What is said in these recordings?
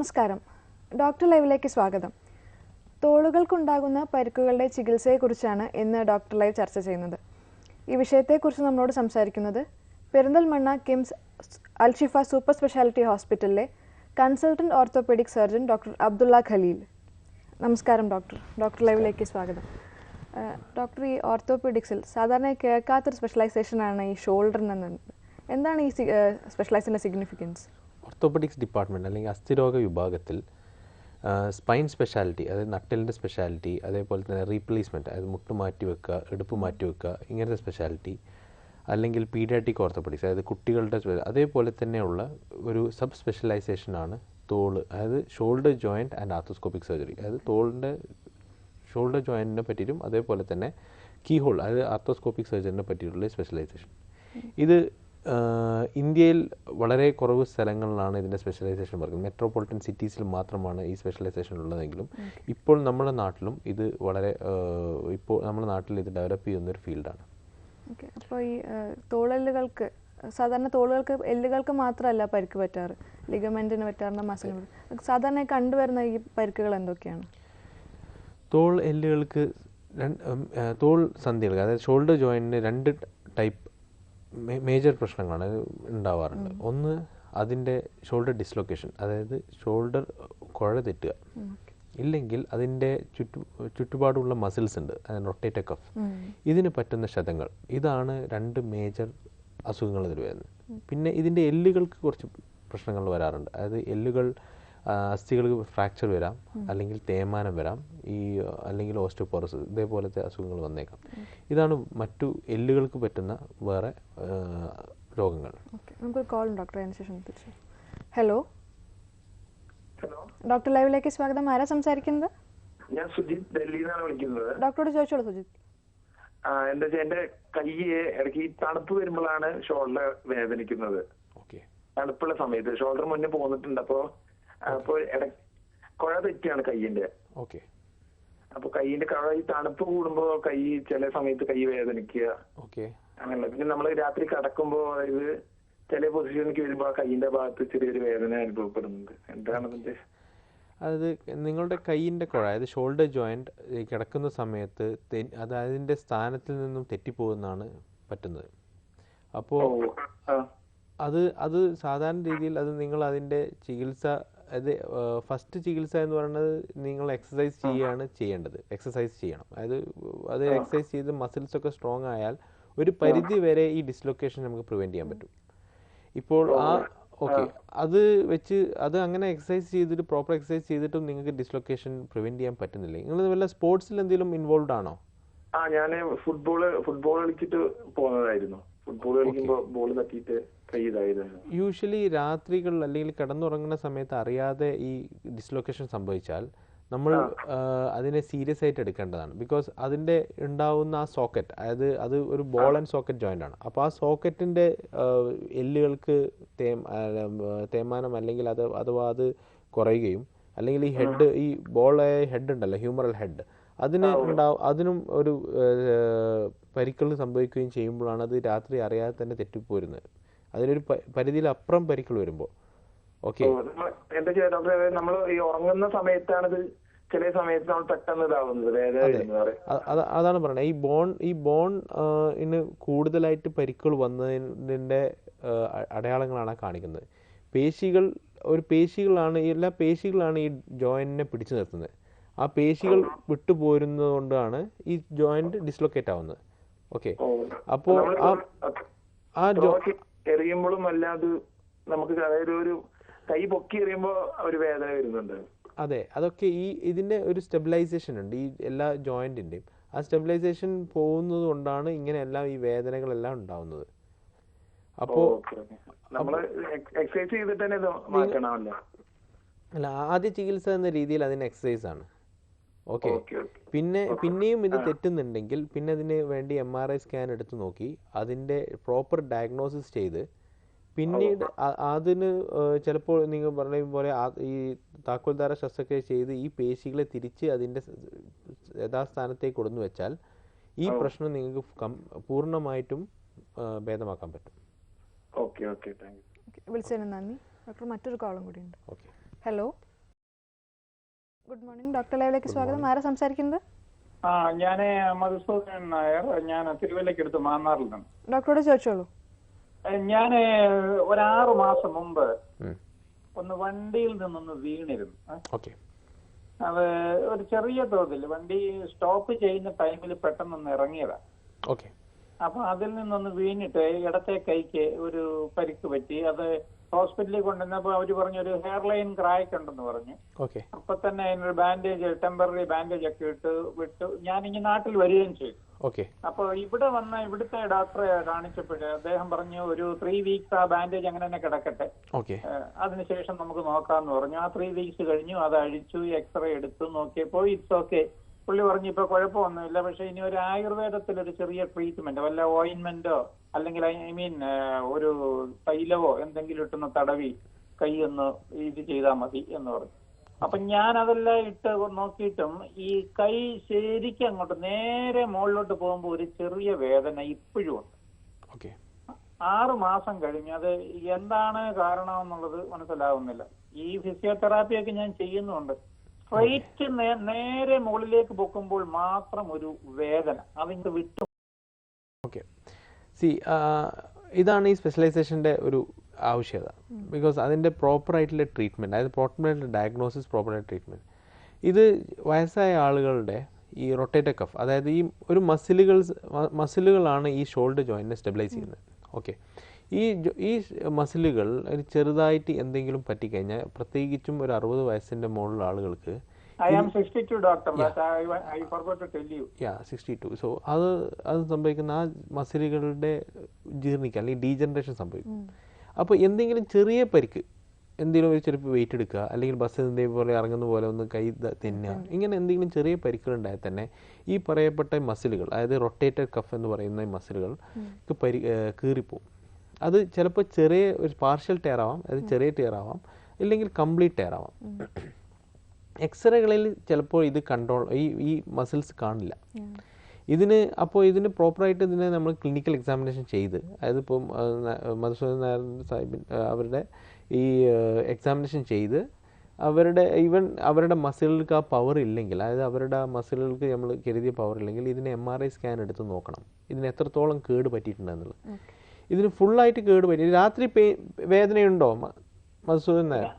നമസ്കാരം. ഡോക്ടർ ലൈവിലേക്ക് സ്വാഗതം. തോളുകൾക്കുണ്ടാകുന്ന പരിക്കുകളുടെ ചികിത്സയെക്കുറിച്ചാണ് ഇന്ന് ഡോക്ടർ ലൈവ് ചർച്ച ചെയ്യുന്നത്. ഈ വിഷയത്തെക്കുറിച്ച് നമ്മളോട് സംസാരിക്കുന്നത് പെരിന്തൽമണ്ണ കിംസ് അൽഷിഫ സൂപ്പർ സ്പെഷ്യാലിറ്റി ഹോസ്പിറ്റലിലെ consultant orthopaedic surgeon doctor Abdulla Khaleel. നമസ്കാരം ഡോക്ടർ. ഡോക്ടർ ലൈവിലേക്ക് സ്വാഗതം. ഡോക്ടർ ഈ ഓർത്തോപെഡിക്സിൽ സാധാരണ കേൾക്കാത്തൊരു സ്പെഷ്യലൈസേഷനാണ് ഈ ഷോൾഡറിനെന്നത് എന്താണ് ഈ സ്പെഷ്യലൈസിന്റെ സിഗ്നിഫിക്കൻസ് ഓർത്തോപെഡിക്സ് ഡിപ്പാർട്ട്മെന്റ് അല്ലെങ്കിൽ അസ്ഥിരോഗ വിഭാഗത്തിൽ സ്പൈൻ സ്പെഷ്യാലിറ്റി അതായത് നട്ടലിന്റെ സ്പെഷ്യാലിറ്റി അതേപോലെ തന്നെ റീപ്ലേസ്മെന്റ് അതായത് മുട്ട് മാറ്റി വെക്കുക എടുപ്പ് മാറ്റി വെക്കുക ഇങ്ങനത്തെ സ്പെഷ്യാലിറ്റി അല്ലെങ്കിൽ പീഡിയാറ്റിക് ഓർത്തോപെഡിക്സ് അതായത് കുട്ടികളുടെ അതേപോലെ തന്നെയുള്ള ഒരു സബ് സ്പെഷ്യലൈസേഷനാണ് തോൾ അതായത് shoulder joint and arthroscopic surgery അതായത് തോളിന്റെ ഷോൾഡർ ജോയിന്റിനെ പറ്റിയിട്ടും അതേപോലെ തന്നെ കീ ഹോൾ അതായത് ആർത്തോസ്കോപ്പിക് സർജറിനെ പറ്റിയിട്ടുള്ള സ്പെഷ്യലൈസേഷൻ ഇത് ഇന്ത്യയിൽ വളരെ കുറവ് സ്ഥലങ്ങളിലാണ് ഇതിന്റെ സ്പെഷ്യലൈസേഷൻ പറയുന്നത് മെട്രോപൊളിറ്റൻ സിറ്റീസിൽ മാത്രമാണ് ഈ സ്പെഷ്യലൈസേഷൻ ഉള്ളതെങ്കിലും ഇപ്പോൾ നമ്മുടെ നാട്ടിലും ഇത് വളരെ ഇപ്പോൾ നമ്മുടെ നാട്ടിൽ ഇത് ഡെവലപ്പ് ചെയ്യുന്ന ഒരു ഫീൽഡാണ് അപ്പോൾ ഈ തോളലുകൾക്ക് തോളെല്ലുകൾക്ക് സാധാരണ തോളുകൾക്ക് എല്ലുകൾക്ക് മാത്രമല്ല പരിക്ക് പറ്റാറ്? ലിഗമെന്റിന് പറ്റാറുണ്ട് മസിലിന് സാധാരണ കണ്ടുവരുന്ന ഈ പരിക്കുകൾ എന്തൊക്കെയാണ്? തോൾ എല്ലുകൾക്ക് തോൾ സന്ധികൾക്ക് അതായത് ഷോൾഡർ ജോയിന്റിന് രണ്ട് ടൈപ്പ് മേജർ പ്രശ്നങ്ങളാണ് ഉണ്ടാവാറുണ്ട്. ഒന്ന് അതിന്റെ ഷോൾഡർ ഡിസ്ലൊക്കേഷൻ അതായത് ഷോൾഡർ കുഴ തെറ്റുക. ഇല്ലെങ്കിൽ അതിന്റെ ചുറ്റു ചുറ്റുപാടുള്ള മസിൽസ് ഉണ്ട് അതായത് റൊട്ടേറ്റർ കഫ് ഇതിന് പറ്റുന്ന ക്ഷതങ്ങൾ ഇതാണ് രണ്ട് മേജർ അസുഖങ്ങൾ ഇതിൽ വരുന്നത്. പിന്നെ ഇതിന്റെ എല്ലുകൾക്ക് കുറച്ച് പ്രശ്നങ്ങൾ വരാറുണ്ട്. അതായത് എല്ലുകൾ അസ്ഥികൾക്ക് ഫ്രാക്ചർ വരാം അല്ലെങ്കിൽ തേയ്മാനം വരാം ഈ അല്ലെങ്കിൽ ഓസ്റ്റോപോറസ് ഇതേപോലത്തെ അസുഖങ്ങൾ വന്നേക്കാം. ഇതാണ് മറ്റു എല്ലുകൾക്ക് പറ്റുന്ന വേറെ രോഗങ്ങൾ. നമുക്കൊരു കോൾ ശേഷം ഹലോ ഹലോ ഡോക്ടർ ലൈവിലേക്ക് സ്വാഗതം. ആരാ സംസാരിക്കുന്നത്? ഞാൻ സുജിത് ഡൽഹിയിൽ നിന്നാണ് വിളിക്കുന്നത് ഡോക്ടറോട് ചോദിച്ചോളൂ സുജിത്. ആ, എന്താ വെച്ചാൽ എന്റെ കയ്യെ ഇടയ്ക്ക് ഈ തണുപ്പ് വരുമ്പോഴാണ് ഷോൾഡർ വേദനിക്കുന്നത്. ഓക്കെ തണുപ്പുള്ള സമയത്ത്. ഷോൾഡർ മുന്നേ പോന്നിട്ടുണ്ട്. അപ്പോ അപ്പൊ ഇട കുഴ തെറ്റിയാണ് കയ്യിന്റെ ഓക്കെ. അപ്പൊ കയ്യിന്റെ കുഴ ഈ തണുപ്പ് കൂടുമ്പോ കൈ ചില സമയത്ത് കൈ വേദനിക്കുക. ഓക്കെ. അങ്ങനെ പിന്നെ നമ്മൾ രാത്രി കിടക്കുമ്പോ അതായത് ചില പൊസിഷനിലേക്ക് വരുമ്പോ ആ കയ്യിന്റെ ഭാഗത്ത് ചെറിയൊരു വേദന അനുഭവപ്പെടുന്നുണ്ട്. എന്താണ് അതിന്റെ അതായത് നിങ്ങളുടെ കൈയിന്റെ കുഴ അതായത് ഷോൾഡർ ജോയിന്റ് കിടക്കുന്ന സമയത്ത് അത് അതിന്റെ സ്ഥാനത്തിൽ നിന്നും തെറ്റിപ്പോകുന്നതാണ് പറ്റുന്നത്. അപ്പോൾ അത് അത് സാധാരണ രീതിയിൽ അത് നിങ്ങൾ അതിന്റെ ചികിത്സ അത് ഫസ്റ്റ് ചികിത്സ എന്ന് പറയുന്നത് നിങ്ങൾ എക്സസൈസ് ചെയ്യുകയാണ് ചെയ്യേണ്ടത്. എക്സസൈസ് ചെയ്യണം. അതായത് അത് എക്സസൈസ് ചെയ്ത് മസിൽസ് ഒക്കെ സ്ട്രോങ് ആയാൽ ഒരു പരിധി വരെ ഈ ഡിസ്ലൊക്കേഷൻ നമുക്ക് പ്രിവെന്റ് ചെയ്യാൻ പറ്റും. ഇപ്പോൾ ആ ഓക്കെ അത് വെച്ച് അത് അങ്ങനെ എക്സസൈസ് ചെയ്തിട്ട് പ്രോപ്പർ എക്സസൈസ് ചെയ്തിട്ടും നിങ്ങൾക്ക് ഡിസ്ലൊക്കേഷൻ പ്രിവെന്റ് ചെയ്യാൻ പറ്റുന്നില്ല. നിങ്ങൾ വല്ല സ്പോർട്സിൽ എന്തെങ്കിലും ഇൻവോൾവ് ആണോ? ആ ഞാൻ ഫുട്ബോൾ ഫുട്ബോൾ കളിച്ചിട്ട് പോകുന്നതായിരുന്നു ഫുട്ബോൾ കളിക്കുമ്പോൾ ബോൾ തട്ടിയിട്ട് യൂഷ്വലി രാത്രികൾ അല്ലെങ്കിൽ കിടന്നുറങ്ങുന്ന സമയത്ത് അറിയാതെ ഈ ഡിസ്ലൊക്കേഷൻ സംഭവിച്ചാൽ നമ്മൾ അതിനെ സീരിയസ് ആയിട്ട് എടുക്കേണ്ടതാണ്. ബിക്കോസ് അതിന്റെ ഉണ്ടാവുന്ന ആ സോക്കറ്റ് അതായത് അത് ഒരു ബോൾ ആൻഡ് സോക്കറ്റ് ജോയിന്റ് ആണ്. അപ്പോൾ ആ സോക്കറ്റിന്റെ എല്ലുകൾക്ക് തേമാനം അല്ലെങ്കിൽ അത് അഥവാ അത് കുറയുകയും അല്ലെങ്കിൽ ഈ ഹെഡ് ഈ ബോളായ ഹെഡ് ഉണ്ടല്ലോ ഹ്യൂമറൽ ഹെഡ് അതിന് ഉണ്ടാവും അതിനും ഒരു പരിക്കൾ സംഭവിക്കുകയും ചെയ്യുമ്പോഴാണ് അത് രാത്രി അറിയാതെ തന്നെ തെറ്റിപ്പോരുന്നത്. അതിനൊരു പരിധിയിലപ്പുറം പരിധിയിൽ അപ്പുറം പരിക്കൾ വരുമ്പോൾ ഓക്കെ എന്താ ചെയ്യാ? ഡോക്ടറെ നമ്മൾ ഈ ഉറങ്ങുന്ന സമയത്താണിത് ചില സമയത്ത് നമ്മൾ പെട്ടെന്ന് ഇതാവുന്നത് അതാണ് പറയുന്നത് ഈ ബോൺ ഈ ബോൺ ഇന്ന് കൂടുതലായിട്ട് പരിക്കുകൾ വന്നതിന്റെ അടയാളങ്ങളാണ് കാണിക്കുന്നത്. പേശികൾ ഒരു പേശികളാണ് എല്ലാ പേശികളാണ് ഈ ജോയിന്റിനെ പിടിച്ചു നിർത്തുന്നത്. ആ പേശികൾ വിട്ടുപോരുന്നത് കൊണ്ടാണ് ഈ ജോയിന്റ് ഡിസ്ലൊക്കേറ്റ് ആവുന്നത്. ഓക്കെ. അപ്പോൾ ആ ആ ജോ എറിയുമ്പോഴും അല്ലാതെ നമുക്ക് അതായത് ഒരു കൈ പൊക്കി എറിയുമ്പോൾ ഒരു വേദന വരുന്നുണ്ട്. അതെ അതൊക്കെ ഈ ഇതിന്റെ ഒരു സ്റ്റെബിലൈസേഷൻ ഉണ്ട്. ഈ എല്ലാ ജോയിന്റിന്റെയും ആ സ്റ്റെബിലൈസേഷൻ പോകുന്നത് കൊണ്ടാണ് ഇങ്ങനെയെല്ലാം ഈ വേദനകളെല്ലാം ഉണ്ടാവുന്നത്. അപ്പോൾ എക്സസൈസ് ചെയ്തിട്ട് തന്നെ മാറ്റണമല്ലോ. അല്ല ആദ്യ ചികിത്സ എന്ന രീതിയിൽ അതിന് എക്സസൈസ് ആണ്. ഓക്കെ. പിന്നെ പിന്നെയും ഇത് തെറ്റുന്നുണ്ടെങ്കിൽ പിന്നെ അതിന് വേണ്ടി എം ആർ ഐ സ്കാൻ എടുത്ത് നോക്കി അതിന്റെ പ്രോപ്പർ ഡയഗ്നോസിസ് ചെയ്ത് പിന്നീട് അതിന് ചിലപ്പോൾ നിങ്ങൾ പറഞ്ഞ പോലെ ഈ താക്കോൽദാര ശസ്ത്രക്രിയ ചെയ്ത് ഈ പേശികളെ തിരിച്ച് അതിന്റെ യഥാസ്ഥാനത്തേക്ക് കൊടുന്നു വെച്ചാൽ ഈ പ്രശ്നം നിങ്ങൾക്ക് പൂർണമായിട്ടും ഭേദമാക്കാൻ പറ്റും. Okay okay. Thank you. Okay വിളിച്ചതിന് നന്ദി. ഡോക്ടർ മറ്റൊരു കോളും കൂടി ഉണ്ട്. ഹലോ. ഗുഡ് മോർണിംഗ് ഡോക്ടർ ലൈവിലേക്ക് സ്വാഗതം. ആരാ സംസാരിക്കുന്നത്? ആ ഞാൻ മധുസൂദൻ നായർ. ഞാൻ തിരുവല്ലയ്ക്ക് അടുത്ത് മാന്നാറിൽ നിന്ന്. ഡോക്ടറോട് ചോദിച്ചോളൂ. ഞാൻ ഒരാറു മാസം മുമ്പ് ഒന്ന് വണ്ടിയിൽ നിന്നൊന്ന് വീണിരുന്നു. അത് ഒരു ചെറിയ തോതിൽ വണ്ടി സ്റ്റോപ്പ് ചെയ്യുന്ന ടൈമിൽ പെട്ടെന്നൊന്ന് ഇറങ്ങിയതാ. ഓക്കെ. അപ്പൊ അതിൽ നിന്നൊന്ന് വീണിട്ട് ഇടത്തെ കൈക്ക് ഒരു പരിക്ക് പറ്റി. അത് ഹോസ്പിറ്റലിൽ കൊണ്ടുവന്നപ്പോ അവർ പറഞ്ഞു ഒരു ഹെയർ ലൈൻ ക്രാക്ക് ഉണ്ടെന്ന് പറഞ്ഞു. ഓക്കെ. അപ്പൊ തന്നെ അതിനൊരു ബാൻഡേജ് ടെമ്പററി ബാൻഡേജ് ഒക്കെ ഇട്ട് വിട്ടു. ഞാൻ ഇനി നാട്ടിൽ വരികയും ചെയ്തു. ഓക്കെ. അപ്പൊ ഇവിടെ വന്ന ഇവിടുത്തെ ഡോക്ടറെ കാണിച്ചപ്പോഴേ അദ്ദേഹം പറഞ്ഞു ഒരു ത്രീ വീക്സ് ആ ബാൻഡേജ് അങ്ങനെ തന്നെ കിടക്കട്ടെ. ഓക്കെ. അതിനുശേഷം നമുക്ക് നോക്കാന്ന് പറഞ്ഞു. ആ ത്രീ വീക്സ് കഴിഞ്ഞു അത് അഴിച്ചു എക്സ്റേ എടുത്തു നോക്കിയപ്പോ ഇറ്റ്സ് ഓക്കെ പുള്ളി പറഞ്ഞു ഇപ്പൊ കുഴപ്പമൊന്നുമില്ല. പക്ഷെ ഇനി ഒരു ആയുർവേദത്തിൽ ഒരു ചെറിയ ട്രീറ്റ്മെന്റ് വല്ല ഓയിൻമെന്റോ അല്ലെങ്കിൽ ഐ മീൻ ഒരു തൈലവോ എന്തെങ്കിലും ഇട്ടുന്ന തടവി കൈ ഒന്ന് ഇത് ചെയ്താൽ മതി എന്ന് പറഞ്ഞു. അപ്പൊ ഞാൻ അതെല്ലാം ഇട്ട് നോക്കിയിട്ടും ഈ കൈ ശരിക്കും അങ്ങോട്ട് നേരെ മുകളിലോട്ട് പോകുമ്പോൾ ഒരു ചെറിയ വേദന ഇപ്പോഴും ഉണ്ട്. ആറ് മാസം കഴിഞ്ഞ് അത് എന്താണ് കാരണം എന്നുള്ളത് മനസ്സിലാവുന്നില്ല. ഈ ഫിസിയോതെറാപ്പിയൊക്കെ ഞാൻ ചെയ്യുന്നുണ്ട്. സ്ട്രൈറ്റ് നേരെ മുകളിലേക്ക് പൊക്കുമ്പോൾ മാത്രം ഒരു വേദന. അതിങ്ങ് വിട്ടു. ഓക്കെ. സി ഇതാണ് ഈ സ്പെഷ്യലൈസേഷന്റെ ഒരു ആവശ്യകത. ബിക്കോസ് അതിന്റെ പ്രോപ്പർ ആയിട്ടുള്ള ട്രീറ്റ്മെന്റ് അതായത് പ്രോപ്പറായിട്ടുള്ള ഡയഗ്നോസിസ് പ്രോപ്പറായിട്ട് ട്രീറ്റ്മെന്റ് ഇത് വയസ്സായ ആളുകളുടെ ഈ റൊട്ടേറ്റർ കഫ് അതായത് ഈ ഒരു മസിലുകൾ മസിലുകളാണ് ഈ ഷോൾഡർ ജോയിന്റിനെ സ്റ്റെബിലൈസ് ചെയ്യുന്നത്. ഓക്കെ. ഈ ഈ മസിലുകൾ ഒരു ചെറുതായിട്ട് എന്തെങ്കിലും പറ്റിക്കഴിഞ്ഞാൽ പ്രത്യേകിച്ചും ഒരു അറുപത് വയസ്സിന്റെ മുകളിലുള്ള ആളുകൾക്ക് സോ അത് അത് സംഭവിക്കുന്ന ആ മസിലുകളുടെ ജീർണിക്കുക അല്ലെങ്കിൽ ഡീജനറേഷൻ സംഭവിക്കും. അപ്പോൾ എന്തെങ്കിലും ചെറിയ പരിക്ക് എന്തെങ്കിലും ഒരു ചെറുപ്പം വെയിറ്റ് എടുക്കുക അല്ലെങ്കിൽ ബസ്സിൽ നിന്ന് പോലെ ഇറങ്ങുന്ന പോലെ ഒന്ന് കൈ തിന്നുക ഇങ്ങനെ എന്തെങ്കിലും ചെറിയ പരിക്കുകളുണ്ടായാൽ തന്നെ ഈ പറയപ്പെട്ട മസിലുകൾ അതായത് റൊട്ടേറ്റഡ് കഫ് എന്ന് പറയുന്ന മസിലുകൾക്ക് മസിലുകൾ പരി കീറിപ്പോവും. അത് ചിലപ്പോൾ ചെറിയ ഒരു പാർഷ്യൽ ടയർ ആവാം അത് ചെറിയ ടയർ ആവാം ഇല്ലെങ്കിൽ കംപ്ലീറ്റ് ടയർ ആവാം. എക്സ്റേകളിൽ ചിലപ്പോൾ ഇത് കൺട്രോൾ ഈ ഈ മസിൽസ് കാണില്ല. ഇതിന് അപ്പോൾ ഇതിന് പ്രോപ്പറായിട്ട് ഇതിനെ നമ്മൾ ക്ലിനിക്കൽ എക്സാമിനേഷൻ ചെയ്ത് അതായത് ഇപ്പം മധുസൂദൻ നായർ സാഹിബിൻ അവരുടെ ഈ എക്സാമിനേഷൻ ചെയ്ത് അവരുടെ ഈവൻ അവരുടെ മസിലുകൾക്ക് ആ പവർ ഇല്ലെങ്കിൽ അതായത് അവരുടെ ആ മസിലുകൾക്ക് നമ്മൾ കരുതിയ പവർ ഇല്ലെങ്കിൽ ഇതിന് എം ആർ ഐ സ്കാൻ എടുത്ത് നോക്കണം. ഇതിന് എത്രത്തോളം കേട് പറ്റിയിട്ടുണ്ടെന്നുള്ളത്. ഇതിന് ഫുള്ളായിട്ട് കേട് പറ്റി രാത്രി പെയിൻ വേദനയുണ്ടോ മസൂദിന് മധുസൂദൻ നായർ?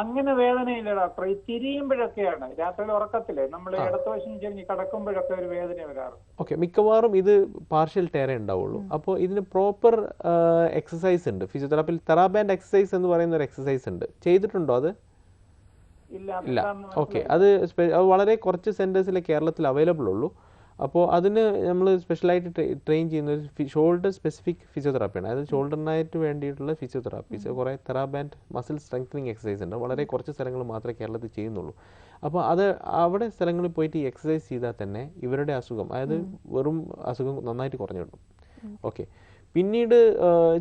അങ്ങനെ വേദനയില്ല ഡോക്ടർ ഈ തിരിയുമ്പോഴൊക്കെയാണ്. രാത്രിയിൽ ഉറക്കത്തില്ലേ? നമ്മൾ ഇടത്തുവശം ചെറിഞ്ഞ് കിടക്കുമ്പോഴൊക്കെ ഒരു വേദന വരാറ്. ഓക്കെ. മിക്കവാറും ഇത് പാർഷ്യൽ ടേറേ ഉണ്ടാവുള്ളൂ. അപ്പോൾ ഇതിന് പ്രോപ്പർ എക്സസൈസ് ഉണ്ട്. ഫിസിയോതെറാപ്പിയിൽ തെറാബാൻഡ് എക്സസൈസ് എന്ന് പറയുന്ന ഒരു എക്സസൈസ് ഉണ്ട്. ചെയ്തിട്ടുണ്ടോ അത്? ഇല്ല ഓക്കെ. അത് വളരെ കുറച്ച് സെന്റേഴ്സിലെ കേരളത്തിൽ അവൈലബിൾ ഉള്ളൂ. അപ്പോൾ അതിന് നമ്മൾ സ്പെഷ്യലായിട്ട് ട്രെയിൻ ചെയ്യുന്ന ഒരു ഷോൾഡർ സ്പെസിഫിക് ഫിസിയോതെറാപ്പിയാണ് അതായത് ഷോൾഡറിനായിട്ട് വേണ്ടിയിട്ടുള്ള ഫിസിയോതെറാപ്പീസ് കുറേ തെറാബാൻഡ് മസിൽ സ്ട്രെങ്തനിങ് എക്സസൈസ് ഉണ്ട്. വളരെ കുറച്ച് സ്ഥലങ്ങൾ മാത്രമേ കേരളത്തിൽ ചെയ്യുന്നുള്ളൂ. അപ്പോൾ അത് അവിടെ സ്ഥലങ്ങളിൽ പോയിട്ട് ഈ എക്സസൈസ് ചെയ്താൽ തന്നെ ഇവരുടെ അസുഖം അതായത് വെറും അസുഖം നന്നായിട്ട് കുറഞ്ഞു കിട്ടും. ഓക്കെ പിന്നീട്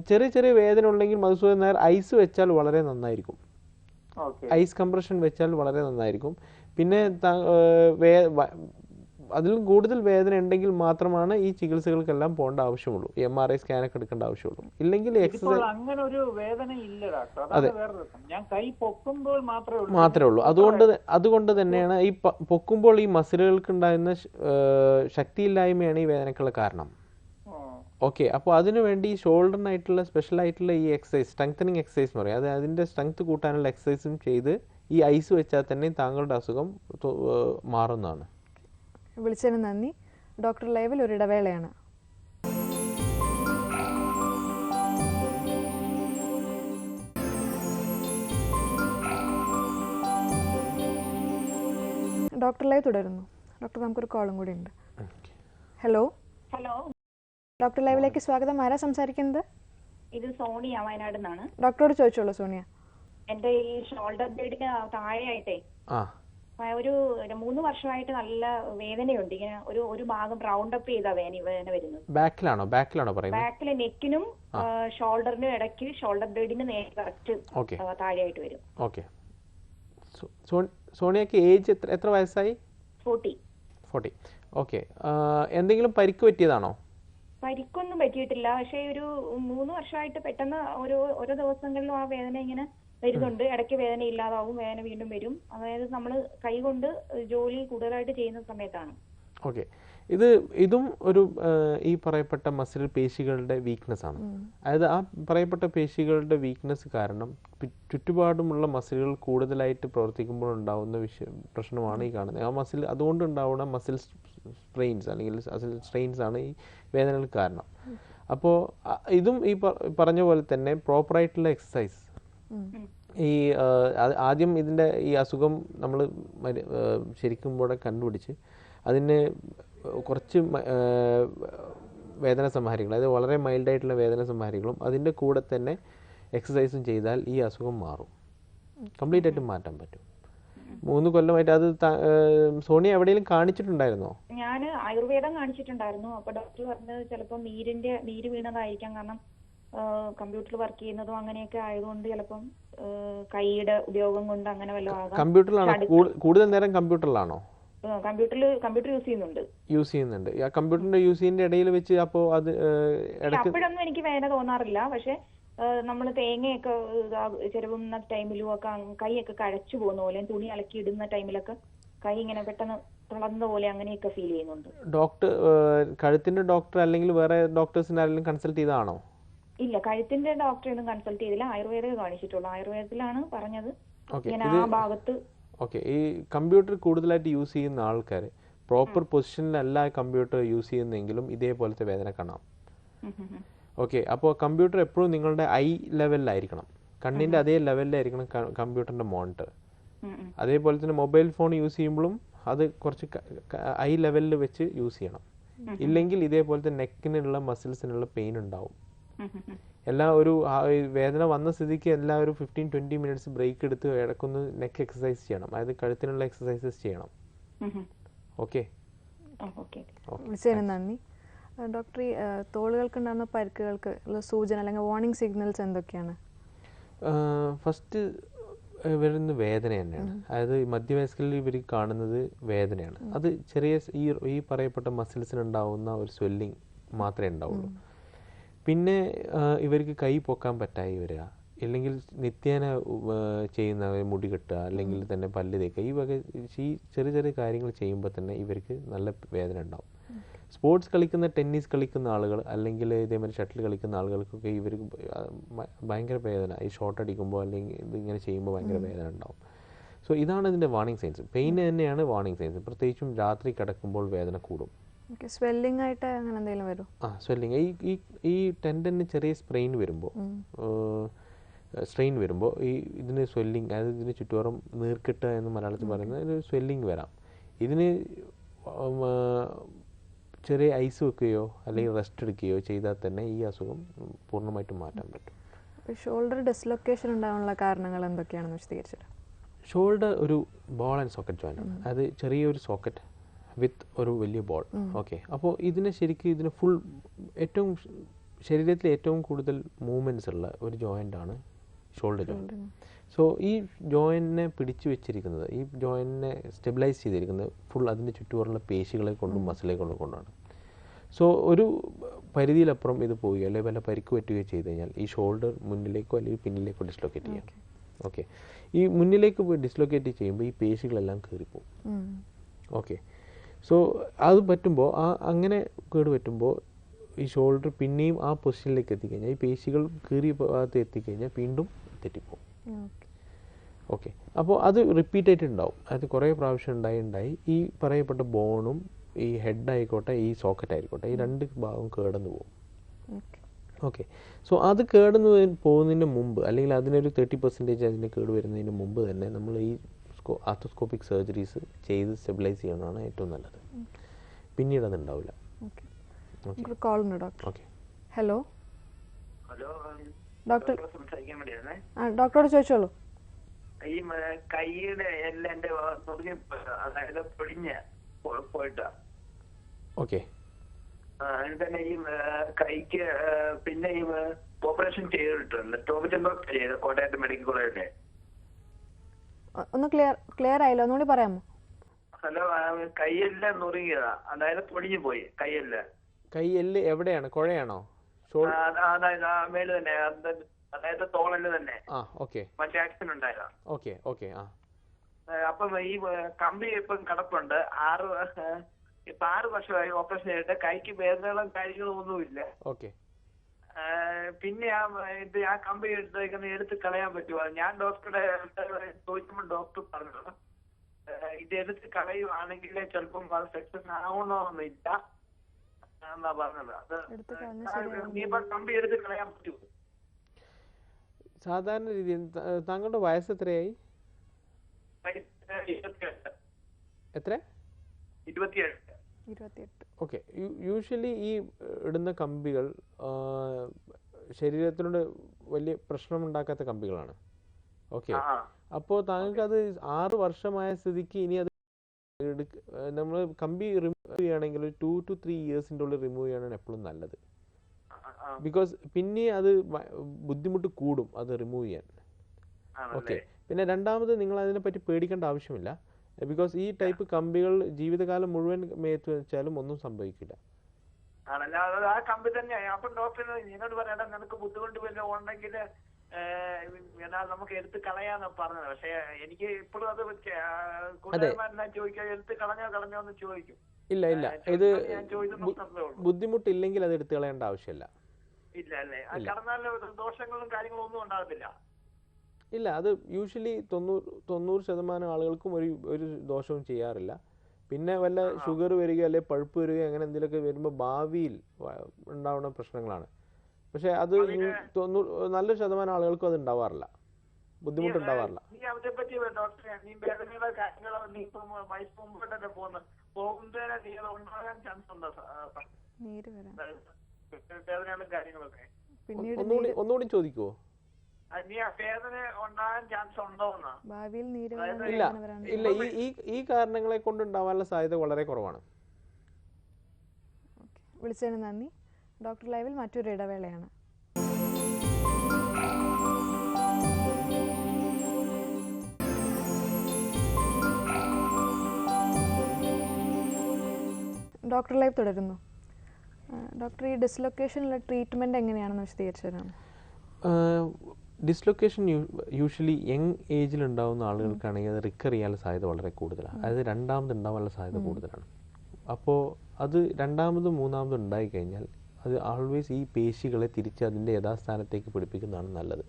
ചെറിയ ചെറിയ വേദന ഉണ്ടെങ്കിൽ മധുസൂദൻ നായർ ഐസ് വെച്ചാൽ വളരെ നന്നായിരിക്കും. ഐസ് കംപ്രഷൻ വെച്ചാൽ വളരെ നന്നായിരിക്കും. പിന്നെ അതിലും കൂടുതൽ വേദന ഉണ്ടെങ്കിൽ മാത്രമാണ് ഈ ചികിത്സകൾക്കെല്ലാം പോകേണ്ട ആവശ്യമുള്ളൂ. എം ആർ ഐ സ്കാനൊക്കെ എടുക്കേണ്ട ആവശ്യമുള്ളൂ. ഇല്ലെങ്കിൽ എക്സസൈസ് അങ്ങനെ ഒരു വേദന ഇല്ല വേറെ ഞാൻ കൈ പൊക്കുമ്പോൾ മാത്രമേ ഉള്ളൂ. മാത്രമേ ഉള്ളൂ. അതുകൊണ്ട് അതുകൊണ്ട് തന്നെയാണ് ഈ പൊക്കുമ്പോൾ ഈ മസിലുകൾക്ക് ഉണ്ടാകുന്ന ശക്തിയില്ലായ്മയാണ് ഈ വേദനക്കുള്ള കാരണം. ഓക്കെ. അപ്പോൾ അതിനുവേണ്ടി ഷോൾഡറിനായിട്ടുള്ള സ്പെഷ്യൽ ആയിട്ടുള്ള ഈ എക്സസൈസ് സ്ട്രെങ്തനിങ് എക്സസൈസ് എന്ന് പറയും. അത് അതിന്റെ സ്ട്രെങ്ത് കൂട്ടാനുള്ള എക്സസൈസും ചെയ്ത് ഈ ഐസ് വെച്ചാൽ തന്നെ താങ്കളുടെ അസുഖം മാറുന്നതാണ്. വിളിച്ചതിന് നന്ദി. ഡോക്ടർ ലൈവിൽ ഒരു ഇടവേളയാണ്. ഡോക്ടർ ലൈവ് തുടരുന്നു. ഡോക്ടർ നമുക്കൊരു കോളും കൂടി ഉണ്ട്. ഹലോ? ഹലോ. ഡോക്ടർ ലൈവിലേക്ക് സ്വാഗതം. ആരാ സംസാരിക്കുന്നത്? ഇത് സോണിയ വയനാട് നിന്നാണ്. ഡോക്ടറോട് ചോദിച്ചോളൂ സോണിയ. എന്റെ ഈ ഷോൾഡർ ബ്ലേഡിന് താഴെയായിട്ടേ. ഒരു ഒരു മൂന്ന് വർഷമായിട്ട് നല്ല വേദനയുണ്ട്. ഇങ്ങനെ ഒരു ഒരു ഭാഗം റൗണ്ട് അപ്പ് ചെയ്താ വേദന വേദന വരുന്നത്. ബാക്കിലാണോ ബാക്കിലാണോ പറയുന്നത്? ബാക്കിലെ നെക്കിനും ഷോൾഡറിനും ഇടയ്ക്ക് ഷോൾഡർ ബ്ലേഡിന് നേരെ കറക്റ്റ് താഴെയായിട്ട് വരും. ഓക്കെ സോണിയക്ക് ഏജ് എത്ര എത്ര വയസ്സായി? ഫോർട്ടി ഫോർട്ടി ഓക്കെ എന്തെങ്കിലും പരിക്ക് പറ്റിയതാണോ? പരിക്കൊന്നും പറ്റിയിട്ടില്ല. പക്ഷേ ഒരു മൂന്ന് വർഷമായിട്ട് പെട്ടെന്ന് ഓരോ ഓരോ ദിവസങ്ങളിലും ആ വേദന ഇങ്ങനെ വരുന്നുണ്ട്. ഇടയ്ക്ക് വേദന ഇല്ലാതാവും വേദന വീണ്ടും വരും. അതായത് നമ്മൾ കൈകൊണ്ട് ജോലി കൂടുതലായിട്ട് ചെയ്യുന്ന സമയത്താണ്. ഓക്കെ. ഇത് ഇതും ഒരു ഈ പറയപ്പെട്ട മസിൽ പേശികളുടെ വീക്ക്നെസ് ആണ്. അതായത് ആ പറയപ്പെട്ട പേശികളുടെ വീക്ക്നെസ് കാരണം ചുറ്റുപാടുമുള്ള മസിലുകൾ കൂടുതലായിട്ട് പ്രവർത്തിക്കുമ്പോൾ ഉണ്ടാകുന്ന വിഷയ പ്രശ്നമാണ് ഈ കാണുന്നത്. ആ മസിൽ അതുകൊണ്ട് ഉണ്ടാവുന്ന മസിൽ സ്ട്രെയിൻസ് അല്ലെങ്കിൽ മസിൽ സ്ട്രെയിൻസ് ആണ് ഈ വേദനകൾക്ക് കാരണം. അപ്പോൾ ഇതും ഈ പറഞ്ഞ പോലെ തന്നെ പ്രോപ്പറായിട്ടുള്ള എക്സസൈസ് ഈ ആദ്യം ഇതിന്റെ ഈ അസുഖം നമ്മൾ ശരിക്കും കൂടെ കണ്ടുപിടിച്ച് അതിന് കുറച്ച് വേദന സംഹാരികൾ അതായത് വളരെ മൈൽഡായിട്ടുള്ള വേദന സംഹാരികളും അതിന്റെ കൂടെ തന്നെ എക്സസൈസും ചെയ്താൽ ഈ അസുഖം മാറും. കംപ്ലീറ്റ് ആയിട്ട് മാറ്റാൻ പറ്റും. മൂന്ന് കൊല്ലമായിട്ട് അത് സോണി എവിടെയെങ്കിലും കാണിച്ചിട്ടുണ്ടായിരുന്നോ? ഞാൻ ആയുർവേദം കാണിച്ചിട്ടുണ്ടായിരുന്നു. അപ്പൊ ഡോക്ടർ പറഞ്ഞത് ചിലപ്പോൾ നീരിന്റെ നീര് വീണതായിരിക്കാം. കാരണം കമ്പ്യൂട്ടറിൽ വർക്ക് ചെയ്യുന്നതും അങ്ങനെയൊക്കെ ആയതുകൊണ്ട് ചിലപ്പം കൈയുടെ ഉപയോഗം കൊണ്ട് അങ്ങനെ വല്ലതും ആകാം. കമ്പ്യൂട്ടറിലാണോ? കൂടുതൽ നേരം കമ്പ്യൂട്ടറിലാണോ? കമ്പ്യൂട്ടറിൽ കമ്പ്യൂട്ടർ യൂസ് ചെയ്യുന്നുണ്ട്. യൂസ് ചെയ്യുന്നുണ്ട്. ആ കമ്പ്യൂട്ടറിന്റെ യൂസ് ചെയ്യുന്നതിന്റെ ഇടയിൽ വെച്ച് അപ്പോ അത് അപ്പോഴൊന്നും എനിക്ക് വേദന തോന്നാറില്ല. പക്ഷെ നമ്മൾ തേങ്ങയൊക്കെ ചെരുവുന്ന ടൈമിലും ഒക്കെ കൈയൊക്കെ കഴച്ചു പോകുന്ന പോലെ തുണി അലക്കി ഇടുന്ന ടൈമിലൊക്കെ കൈ ഇങ്ങനെ പെട്ടെന്ന് തുളന്ന പോലെ അങ്ങനെയൊക്കെ ഫീൽ ചെയ്യുന്നുണ്ട്. ഡോക്ടർ കഴുത്തിന്റെ ഡോക്ടർ അല്ലെങ്കിൽ വേറെ ഡോക്ടേഴ്സിനെ ആരെങ്കിലും കൺസൾട്ട് ചെയ്തതാണോ? ഇല്ല കഴുത്തിന്റെ ഡോക്ടറെ കൺസൾട്ട് ചെയ്തില്ല. ആയുർവേദമേ കാണിച്ചിട്ടുള്ളൂ. ആയുർവേദത്തിലാണ് പറഞ്ഞത്. ഓക്കെ ഇങ്ങനെ ആ ഭാഗത്ത് ഓക്കെ ഈ കമ്പ്യൂട്ടർ കൂടുതലായിട്ട് യൂസ് ചെയ്യുന്ന ആൾക്കാർ പ്രോപ്പർ പൊസിഷനിലല്ല കമ്പ്യൂട്ടർ യൂസ് ചെയ്യുന്നെങ്കിലും ഇതേപോലത്തെ വേദന കാണാം. ഓക്കെ അപ്പോൾ കമ്പ്യൂട്ടർ എപ്പോഴും നിങ്ങളുടെ ഐ ലെവലിലായിരിക്കണം കണ്ണിന്റെ അതേ ലെവലിലായിരിക്കണം കമ്പ്യൂട്ടറിന്റെ മോണിറ്റർ. അതേപോലെ തന്നെ മൊബൈൽ ഫോൺ യൂസ് ചെയ്യുമ്പോഴും അത് കുറച്ച് ഐ ലെവലിൽ വെച്ച് യൂസ് ചെയ്യണം. ഇല്ലെങ്കിൽ ഇതേപോലത്തെ നെക്കിനുള്ള മസിൽസിനുള്ള പെയിൻ ഉണ്ടാവും. എല്ലാ ഒരു വേദന വന്ന സ്ഥിതിക്ക് എല്ലാ ഒരു ഫിഫ്റ്റീൻ ട്വന്റി മിനിറ്റ്സ് ബ്രേക്ക് എടുത്ത് ഇടക്കൊന്ന് നെക്ക് എക്സസൈസ് ചെയ്യണം. അതായത് കഴുത്തിനുള്ള എക്സസൈസസ് ചെയ്യണം. ഓക്കെ. നന്ദി. ഡോക്ടർ ഈ ഉണ്ടാകുന്ന തോളുകൾക്കുണ്ടാകുന്ന പരിക്കുകൾക്ക് ഉള്ള സൂചന അല്ലെങ്കിൽ വാർണിംഗ് സിഗ്നൽസ് എന്തൊക്കെയാണ്? ഫസ്റ്റ് വരുന്ന വേദന തന്നെയാണ്. അതായത് മധ്യവയസ്കിൽ മധ്യവയസ്കരിൽ ഇവർ കാണുന്നത് വേദനയാണ്. അത് ചെറിയ ഈ ഈ പറയപ്പെട്ട മസിൽസിന് ഉണ്ടാവുന്ന ഒരു സ്വെല്ലിങ് മാത്രമേ ഉണ്ടാവുള്ളൂ. പിന്നെ ഇവർക്ക് കൈ പൊക്കാൻ പറ്റായി വരിക. ഇല്ലെങ്കിൽ നിത്യേന ചെയ്യുന്ന മുടി കെട്ടുക അല്ലെങ്കിൽ തന്നെ പല്ല് തേക്കുക. ഈ വക ഈ ചെറിയ ചെറിയ കാര്യങ്ങൾ ചെയ്യുമ്പോൾ തന്നെ ഇവർക്ക് നല്ല വേദന ഉണ്ടാവും. സ്പോർട്സ് കളിക്കുന്ന ടെന്നീസ് കളിക്കുന്ന ആളുകൾ അല്ലെങ്കിൽ ഇതേമാതിരി ഷട്ടിൽ കളിക്കുന്ന ആളുകൾക്കൊക്കെ ഇവർക്ക് ഭയങ്കര വേദന. ഈ ഷോട്ട് അടിക്കുമ്പോൾ അല്ലെങ്കിൽ ഇതിങ്ങനെ ചെയ്യുമ്പോൾ ഭയങ്കര വേദന ഉണ്ടാവും. സോ ഇതാണ് ഇതിന്റെ വാർണിംഗ് സൈൻസ് പെയിൻ തന്നെയാണ് വാർണിംഗ് സൈൻസ് പ്രത്യേകിച്ചും രാത്രി കിടക്കുമ്പോൾ വേദന കൂടും. സ്വെല്ലിംഗ് ആയിട്ട് അങ്ങനെ എന്തെങ്കിലും വരും? ആ സ്വെല്ലിംഗ് ഈ ഈ ഈ ടെൻഡന് ചെറിയ സ്പ്രെയിൻ വരുമ്പോൾ സ്ട്രെയിൻ വരുമ്പോൾ ഈ ഇതിന് സ്വെല്ലിംഗ് അതായത് ഇതിന് ചുറ്റുപാറും നീർക്കിട്ട എന്ന് മലയാളത്തിൽ പറയുന്നത് ഒരു സ്വെല്ലിങ് വരാം. ഇതിന് ചെറിയ ഐസ് വെക്കുകയോ അല്ലെങ്കിൽ റെസ്റ്റ് എടുക്കുകയോ ചെയ്താൽ തന്നെ ഈ അസുഖം പൂർണമായിട്ടും മാറ്റാൻ പറ്റും. ഷോൾഡർ ഡിസ്ലൊക്കേഷൻ ഉണ്ടാകാനുള്ള കാരണങ്ങൾ എന്തൊക്കെയാണെന്ന് വിശദീകരിച്ചിട്ട് ഷോൾഡർ ഒരു ബോൾ ആൻഡ് സോക്കറ്റ് ജോയിന്റ് ആണ് അത് ചെറിയൊരു സോക്കറ്റ് വിത്ത് ഒരു വലിയ ബോൾ ഓക്കെ അപ്പോൾ ഇതിന് ശരിക്കും ഇതിന് ഫുൾ ഏറ്റവും ശരീരത്തിൽ ഏറ്റവും കൂടുതൽ മൂവ്മെന്റ്സ് ഉള്ള ഒരു ജോയിന്റ് ആണ് ഷോൾഡർ ജോയിന്റ് സോ ഈ ജോയിന്റിനെ പിടിച്ചു വെച്ചിരിക്കുന്നത് ഈ ജോയിന്റിനെ സ്റ്റെബിലൈസ് ചെയ്തിരിക്കുന്നത് ഫുൾ അതിന്റെ ചുറ്റുപാടുള്ള പേശികളെ കൊണ്ടും മസിലെ കൊണ്ടും കൊണ്ടാണ്. സോ ഒരു പരിധിയിലപ്പുറം ഇത് പോവുകയോ അല്ലെങ്കിൽ വല്ല പരിക്ക് പറ്റുകയോ ചെയ്ത് കഴിഞ്ഞാൽ ഈ ഷോൾഡർ മുന്നിലേക്കോ അല്ലെങ്കിൽ പിന്നിലേക്കോ ഡിസ്ലോക്കേറ്റ് ചെയ്യാം. ഓക്കെ ഈ മുന്നിലേക്ക് പോയി ഡിസ്ലൊക്കേറ്റ് ചെയ്യുമ്പോൾ ഈ പേശികളെല്ലാം കയറിപ്പോവും. ഓക്കെ സോ അത് പറ്റുമ്പോൾ ആ അങ്ങനെ കേട് പറ്റുമ്പോൾ ഈ ഷോൾഡർ പിന്നെയും ആ പൊസിഷനിലേക്ക് എത്തിക്കഴിഞ്ഞാൽ ഈ പേശികൾ കീറിയ ഭാഗത്ത് എത്തിക്കഴിഞ്ഞാൽ വീണ്ടും തെറ്റിപ്പോകും ഓക്കെ അപ്പോൾ അത് റിപ്പീറ്റ് ആയിട്ട് ഉണ്ടാവും അത് കുറേ പ്രാവശ്യം ഉണ്ടായി ഉണ്ടായി. ഈ പറയപ്പെട്ട ബോണും ഈ ഹെഡ് ആയിക്കോട്ടെ ഈ സോക്കറ്റ് ആയിക്കോട്ടെ ഈ രണ്ട് ഭാഗം കേടന്നു പോകും. ഓക്കെ ഓക്കെ സോ അത് കേടന്ന് പോകുന്നതിന് മുമ്പ് അല്ലെങ്കിൽ അതിനൊരു തേർട്ടി പെർസെന്റേജ് അതിന് കേട് വരുന്നതിന് മുമ്പ് തന്നെ നമ്മൾ ഈ സ്കോ ആർത്തോസ്കോപ്പിക് സർജറീസ് ചെയ്ത് സ്റ്റെബിലൈസ് ചെയ്യണതാണ് ഏറ്റവും നല്ലത്. പിന്നീട് അത് ഉണ്ടാവില്ല ഓക്കെ. ഓക്കെ. നമുക്കൊരു ഡോക്ടർ ഓക്കെ ഹലോ ഡോക്ടർ ആ ഡോക്ടറോട് ചോദിച്ചോളൂ. ഈ മ- കൈയുടെ എല്ലാം എന്റെ മുറിഞ്ഞ് അതായത് പൊടിഞ്ഞ് പോ- പോയിട്ടാ. ഓക്കെ. ആ, എന്നിട്ട് തന്നെ ഈ കൈക്ക് പിന്നെ ഈ ഓപ്പറേഷൻ ചെയ്തിട്ടുണ്ട്. ടോമിച്ചൻ ഡോക്ടർ ചെയ്ത് കോട്ടയത്ത് മെഡിക്കൽ കോളേജിലെ ഒന്ന് ക്ലിയർ ക്ലിയർ ആയില്ല ഒന്നുകൂടി പറയാമോ? ഹലോ കൈയെല്ലാം നുറുങ്ങിയതാ. അതായത് പൊടിഞ്ഞു പോയി കൈയെല്ലാം കൈ എല്ല് എവിടെയാണ്? കുഴയാണോ ഷോൾ ആ, അതായത് ആ മേൽ തന്നെ. അത് അതായത് തോളൽ തന്നെ. ആ ഓക്കെ. മറ്റേ ആക്സിഡന്റ് ഉണ്ടായതാ. ഓക്കെ ഓക്കെ ആ. ഏഹ് അപ്പം ഈ ഏഹ് കമ്പി ഇപ്പം കിടപ്പുണ്ട്. ആറ് ഏഹ് ഇപ്പൊ ആറ് വർഷമായി ഓപ്പറേഷൻ ചെയ്തിട്ട് കൈക്ക് വേദനകളും കാര്യങ്ങളും ഒന്നുമില്ല. ഓക്കെ. പിന്നെ ആ ഇത് ആ കമ്പി എടുത്തേക്കുന്ന എടുത്ത് കളയാൻ പറ്റുമോ? ഞാൻ ഡോക്ടറുടെ ചോദിക്കുമ്പോൾ ഡോക്ടർ പറഞ്ഞു ഇത് എടുത്ത് കളയുവാണെങ്കിൽ ചിലപ്പം അത് സക്സസ് ആവണമെന്നില്ല എന്നാ പറഞ്ഞത്. അത് നീ ഇപ്പൊ കമ്പി എടുത്ത് കളയാൻ പറ്റുമോ? സാധാരണ രീതിയിൽ താങ്കളുടെ വയസ്സ് എത്രയായി? എത്ര? ഇരുപത്തിയെട്ട്. ഇരുപത്തിയെട്ട്. ഓക്കെ. യൂഷ്വലി ഈ ഇടുന്ന കമ്പികൾ ശരീരത്തിനോട് വലിയ പ്രശ്നമുണ്ടാക്കാത്ത കമ്പികളാണ്. ഓക്കെ. അപ്പോൾ താങ്കൾക്ക് അത് ആറ് വർഷമായ സ്ഥിതിക്ക് ഇനി അത് നമ്മൾ കമ്പി റിമൂവ് ചെയ്യുകയാണെങ്കിൽ ഒരു ടു ടു ത്രീ ഇയേഴ്സിന്റെ ഉള്ളിൽ റിമൂവ് ചെയ്യണമെങ്കിൽ എപ്പോഴും നല്ലത്. ബിക്കോസ് പിന്നെ അത് ബുദ്ധിമുട്ട് കൂടും അത് റിമൂവ് ചെയ്യാൻ. ഓക്കെ. പിന്നെ രണ്ടാമത് നിങ്ങൾ അതിനെപ്പറ്റി പേടിക്കേണ്ട ആവശ്യമില്ല. ബിക്കോസ് ഈ ടൈപ്പ് കമ്പികൾ ജീവിതകാലം മുഴുവൻ മേത്ത് വെച്ചാലും ഒന്നും സംഭവിക്കില്ല. ആണല്ലേ? അത് ആ കമ്പി തന്നെയാണ് അപ്പൊ ഡോക്ടർ എന്നോട് പറയണ്ട നിനക്ക് ബുദ്ധിമുട്ട് വല്ലതും ഉണ്ടെങ്കിൽ എന്നാ നമുക്ക് എടുത്ത് കളയാന്ന് പറഞ്ഞത്. പക്ഷെ എനിക്ക് ഇപ്പോഴും അത് കൂട്ടുകാരന്മാരെല്ലാം ചോദിക്കാൻ എടുത്ത് കളഞ്ഞോ കളഞ്ഞോ എന്ന് ചോദിക്കും. ഇല്ല ഇല്ല. ഇത്. ബുദ്ധിമുട്ടില്ലെങ്കിൽ അത് എടുത്തു കളയേണ്ട ആവശ്യമില്ല. ഇല്ല അല്ലേ? അത് കടന്നാൽ ദോഷങ്ങളും കാര്യങ്ങളും ഒന്നും ഉണ്ടാകത്തില്ല. ഇല്ല അത് യൂഷ്വലി തൊണ്ണൂറ് തൊണ്ണൂറ് ശതമാനം ആളുകൾക്കും ഒരു ഒരു ദോഷവും ചെയ്യാറില്ല. പിന്നെ വല്ല ഷുഗർ വരിക അല്ലെ പഴുപ്പ് വരിക അങ്ങനെ എന്തെങ്കിലുമൊക്കെ വരുമ്പോൾ ഭാവിയിൽ ഉണ്ടാവുന്ന പ്രശ്നങ്ങളാണ്. പക്ഷെ അത് തൊണ്ണൂറ് നല്ല ശതമാനം ആളുകൾക്കും അത് ഉണ്ടാവാറില്ല. ബുദ്ധിമുട്ടുണ്ടാവാറില്ല ഒന്നുകൂടി ഒന്നുകൂടി ചോദിക്കുമോ ഇല്ല ഇല്ല ഈ ഈ ഈ കാരണങ്ങളെ കൊണ്ട് ഉണ്ടാവാനുള്ള സാധ്യത വളരെ കുറവാണ്. വിളിച്ചതിന് നന്ദി. ഡോക്ടർ ലൈവിൽ മറ്റൊരു ഇടവേളയാണ്. ഡോക്ടർ ലൈവ് തുടരുന്നു. ഡോക്ടർ ഈ ഡിസ്ലൊക്കേഷനുള്ള ട്രീറ്റ്മെന്റ് എങ്ങനെയാണെന്ന് വിശദീകരിച്ചു തരാമോ? ഡിസ്ലൊക്കേഷൻ യൂഷ്വലി യങ് ഏജിൽ ഉണ്ടാകുന്ന ആളുകൾക്കാണെങ്കിൽ അത് റിക്കർ ചെയ്യാനുള്ള സാധ്യത വളരെ കൂടുതലാണ്. അതായത് രണ്ടാമത് ഉണ്ടാവാനുള്ള സാധ്യത കൂടുതലാണ്. അപ്പോൾ അത് രണ്ടാമതും മൂന്നാമതും ഉണ്ടായിക്കഴിഞ്ഞാൽ അത് ആൾവേസ് ഈ പേശികളെ തിരിച്ച് അതിന്റെ യഥാസ്ഥാനത്തേക്ക് പിടിപ്പിക്കുന്നതാണ് നല്ലത്.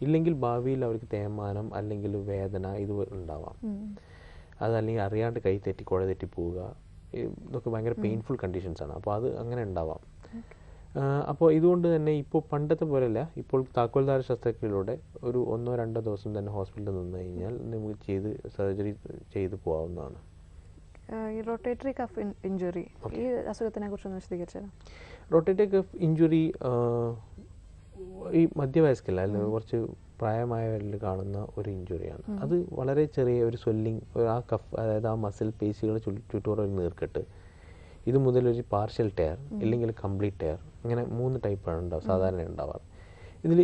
ഇല്ലെങ്കിൽ ഭാവിയിൽ അവർക്ക് തേമാനം അല്ലെങ്കിൽ വേദന ഇത് ഉണ്ടാവാം. അതല്ലെങ്കിൽ അറിയാണ്ട് കൈ തെറ്റി കുഴ തെറ്റി പോവുക ഇതൊക്കെ ഭയങ്കര പെയിൻഫുൾ കണ്ടീഷൻസ് ആണ്. അപ്പോൾ അത് അങ്ങനെ ഉണ്ടാവാം. അപ്പോൾ ഇതുകൊണ്ട് തന്നെ ഇപ്പോൾ പണ്ടത്തെ പോലെയല്ല ഇപ്പോൾ താക്കോൽദാര ശസ്ത്രക്രിയയിലൂടെ ഒരു ഒന്നോ രണ്ടോ ദിവസം തന്നെ ഹോസ്പിറ്റലിൽ നിന്ന് കഴിഞ്ഞാൽ നമുക്ക് ചെയ്ത് സർജറി ചെയ്ത് പോകാവുന്നതാണ്. ഈ റൊട്ടേറ്ററി കഫ് ഇഞ്ചുറി ഈ അസുഖത്തിനെ കുറിച്ചൊന്ന് വിശദീകരിച്ചു റൊട്ടേറ്ററി കഫ് ഇഞ്ചുറി ഈ മധ്യവയസ്കല്ല അല്ലെങ്കിൽ കുറച്ച് പ്രായമായവരിൽ കാണുന്ന ഒരു ഇഞ്ചുറിയാണ്. അത് വളരെ ചെറിയ ഒരു സ്വെല്ലിങ് ആ കഫ് അതായത് ആ മസിൽ പേശികൾ ചുറ്റോറ ഒരു നീർക്കെട്ട് ഇത് മുതൽ ഒരു പാർഷ്യൽ ടയർ ഇല്ലെങ്കിൽ കംപ്ലീറ്റ് ടയർ ഇങ്ങനെ മൂന്ന് ടൈപ്പാണ് ഉണ്ടാവുക സാധാരണ ഉണ്ടാവാറ്. ഇതിൽ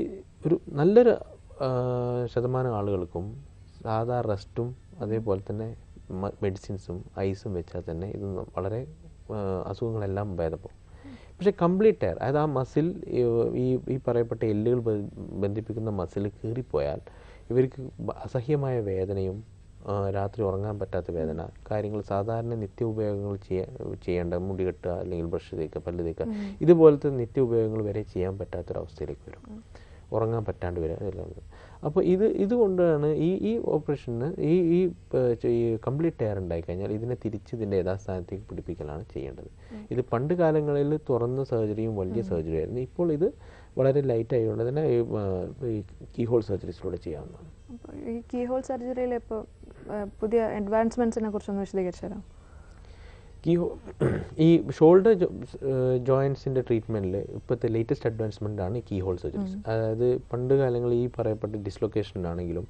ഒരു നല്ലൊരു ശതമാനം ആളുകൾക്കും സാധാ റെസ്റ്റും അതേപോലെ തന്നെ മെഡിസിൻസും ഐസും വെച്ചാൽ തന്നെ ഇത് വളരെ അസുഖങ്ങളെല്ലാം ഭേദപ്പെടും. പക്ഷേ കംപ്ലീറ്റ് ടയർ അതായത് ആ മസിൽ ഈ ഈ പറയപ്പെട്ട എല്ലുകൾ ബന്ധിപ്പിക്കുന്ന മസിൽ കീറിപ്പോയാൽ ഇവർക്ക് അസഹ്യമായ വേദനയും രാത്രി ഉറങ്ങാൻ പറ്റാത്ത വേദന. കാര്യങ്ങൾ സാധാരണ നിത്യ ഉപയോഗങ്ങൾ ചെയ്യാൻ ചെയ്യേണ്ട മുടി കെട്ടുക അല്ലെങ്കിൽ ബ്രഷ് തേക്കുക പല്ല് തേക്കുക ഇതുപോലത്തെ നിത്യ ഉപയോഗങ്ങൾ വരെ ചെയ്യാൻ പറ്റാത്തൊരവസ്ഥയിലേക്ക് വരും. ഉറങ്ങാൻ പറ്റാണ്ട് വരിക ഇതെല്ലാം. അപ്പോൾ ഇത് ഇതുകൊണ്ടാണ് ഈ ഈ ഓപ്പറേഷന് ഈ ഈ കംപ്ലീറ്റ് ടയർ ഉണ്ടായി കഴിഞ്ഞാൽ ഇതിനെ തിരിച്ച് ഇതിന്റെ യഥാസ്ഥാനത്തേക്ക് പിടിപ്പിക്കലാണ് ചെയ്യേണ്ടത്. ഇത് പണ്ട് കാലങ്ങളിൽ തുറന്ന സർജറിയും വലിയ സർജറിയും ആയിരുന്നു ഇപ്പോൾ ഇത് വളരെ ലൈറ്റ് ആയതുകൊണ്ട് തന്നെ ഈ, കീ ഹോൾ സർജറീസിലൂടെ ചെയ്യാവുന്നതാണ്. ഈ കീ ഹോൾ സർജറിയിൽ ഇപ്പോൾ പുതിയ അഡ്വാൻസ്മെന്റ്സിനെ കുറിച്ചൊന്ന് വിശദീകരിച്ചു തരാം ഈ ഈ ഷോൾഡർ ജോയിൻസിന്റെ ട്രീറ്റ്മെന്റിൽ ഇപ്പോഴത്തെ ലേറ്റസ്റ്റ് അഡ്വാൻസ്മെന്റ് ആണ് കീ ഹോൾ സർജറീസ് അതായത് പണ്ട് കാലങ്ങളിൽ ഈ പറയപ്പെട്ട ഡിസ്ലൊക്കേഷൻ ആണെങ്കിലും